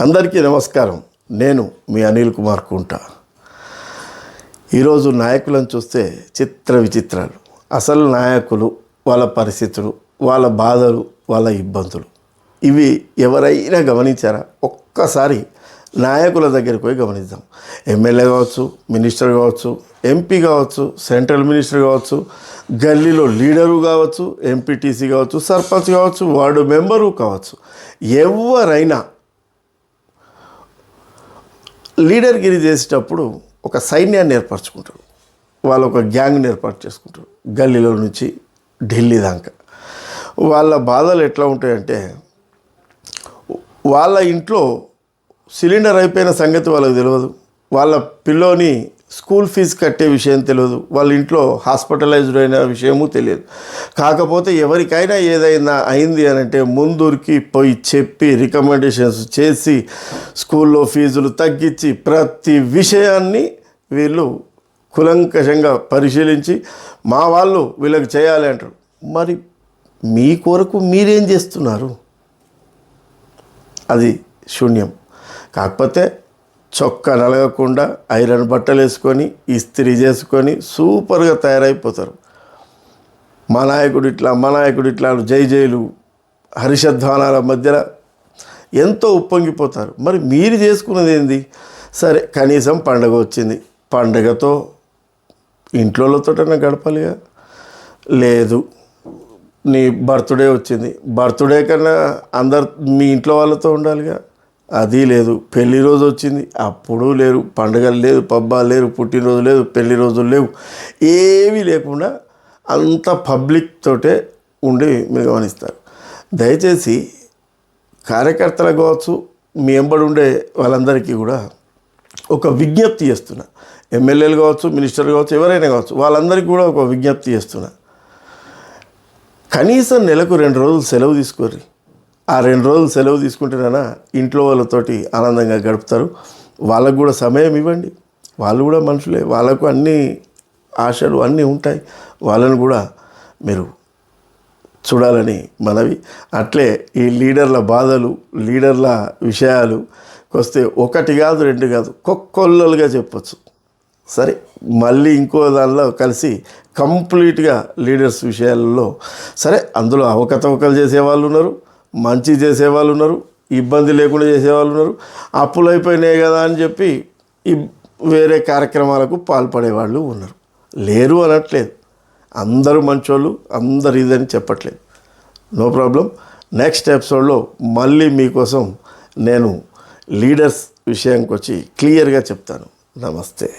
అందరికీ నమస్కారం. నేను మీ అనిల్ కుమార్ కుంట. ఈరోజు నాయకులను చూస్తే చిత్ర విచిత్రాలు. అసలు నాయకులు వాళ్ళ పరిస్థితులు వాళ్ళ బాధలు వాళ్ళ ఇబ్బందులు. ఇవి ఎవరైనా గమనించారా? ఒక్కసారి నాయకుల దగ్గరికి పోయి గమనిద్దాం. ఎమ్మెల్యే కావచ్చు మినిస్టర్ కావచ్చు ఎంపీ కావచ్చు సెంట్రల్ మినిస్టర్ కావచ్చు గల్లీలో లీడరు కావచ్చు ఎంపీటీసీ కావచ్చు సర్పంచ్ కావచ్చు వార్డు మెంబరు కావచ్చు. ఎవరైనా లీడర్గిరి చేసేటప్పుడు ఒక సైన్యాన్ని ఏర్పరచుకుంటారు వాళ్ళు ఒక గ్యాంగ్ని ఏర్పాటు చేసుకుంటారు గల్లీలో నుంచి ఢిల్లీ దాకా. వాళ్ళ బాధలు ఎట్లా ఉంటాయంటే వాళ్ళ ఇంట్లో సిలిండర్ అయిపోయిన సంగతి వాళ్ళకి తెలియదు వాళ్ళ పిల్లోని స్కూల్ ఫీజు కట్టే విషయం తెలియదు వాళ్ళ ఇంట్లో హాస్పిటలైజ్డ్ అయిన విషయము తెలియదు. కాకపోతే ఎవరికైనా ఏదైనా అయింది అని అంటే ముందురికి పోయి చెప్పి రికమెండేషన్స్ చేసి స్కూల్లో ఫీజులు తగ్గించి ప్రతి విషయాన్ని వీళ్ళు కులంకషంగా పరిశీలించి మా వాళ్ళు వీళ్ళకి చేయాలి అంటారు. మరి మీ కొరకు మీరేం చేస్తున్నారు? అది శూన్యం. కాకపోతే చొక్కా నలగకుండా ఐరన్ బట్టలు వేసుకొని ఇస్త్రీ చేసుకొని సూపర్గా తయారైపోతారు. మా నాయకుడు ఇట్లా మా నాయకుడు ఇట్లా జై జైలు హర్షధ్వానాల మధ్యన ఎంతో ఉప్పొంగిపోతారు. మరి మీరు చేసుకున్నది ఏంది? సరే కనీసం పండగ వచ్చింది. పండగతో ఇంట్లోతోటైనా గడపాలిగా? లేదు. నీ బర్త్డే వచ్చింది. బర్త్డే కన్నా అందరు మీ ఇంట్లో వాళ్ళతో ఉండాలిగా? అది లేదు. పెళ్ళి రోజు వచ్చింది. అప్పుడు లేరు. పండుగలు లేదు పబ్బాలు లేరు. పుట్టినరోజు లేదు. పెళ్ళి రోజులు లేవు. ఏమీ లేకుండా అంత పబ్లిక్ తోటే ఉండి మీరు గమనిస్తారు. దయచేసి కార్యకర్తలకు కావచ్చు మీ ఎంబడి ఉండే వాళ్ళందరికీ కూడా ఒక విజ్ఞప్తి చేస్తున్నా. ఎమ్మెల్యేలు కావచ్చు మినిస్టర్లు కావచ్చు ఎవరైనా కావచ్చు వాళ్ళందరికీ కూడా ఒక విజ్ఞప్తి చేస్తున్నా. కనీసం నెలకు రెండు రోజులు సెలవు తీసుకోర్రి. ఆ రెండు రోజులు సెలవు తీసుకుంటేనైనా ఇంట్లో వాళ్ళతోటి ఆనందంగా గడుపుతారు. వాళ్ళకు కూడా సమయం ఇవ్వండి. వాళ్ళు కూడా మనుషులే. వాళ్ళకు అన్ని ఆశలు అన్నీ ఉంటాయి. వాళ్ళని కూడా మీరు చూడాలని మనవి. అట్లే ఈ లీడర్ల బాధలు లీడర్ల విషయాలు వస్తే ఒకటి కాదు రెండు కాదు కొక్కొల్లలుగా చెప్పచ్చు. సరే మళ్ళీ ఇంకో దానిలో కలిసి కంప్లీట్గా లీడర్స్ విషయాల్లో సరే అందులో అవకతవకలు చేసేవాళ్ళు ఉన్నారు. మంచి చేసేవాళ్ళు ఉన్నారు ఇబ్బంది లేకుండా చేసేవాళ్ళు ఉన్నారు అప్పులు అయిపోయినాయి కదా అని చెప్పి వేరే కార్యక్రమాలకు పాల్పడేవాళ్ళు ఉన్నారు. లేరు అనట్లేదు. అందరూ మంచోళ్ళు అందరు ఇదని చెప్పట్లేదు. నో ప్రాబ్లం నెక్స్ట్ ఎపిసోడ్లో మళ్ళీ మీకోసం నేను లీడర్స్ విషయానికి వచ్చి క్లియర్గా చెప్తాను. నమస్తే.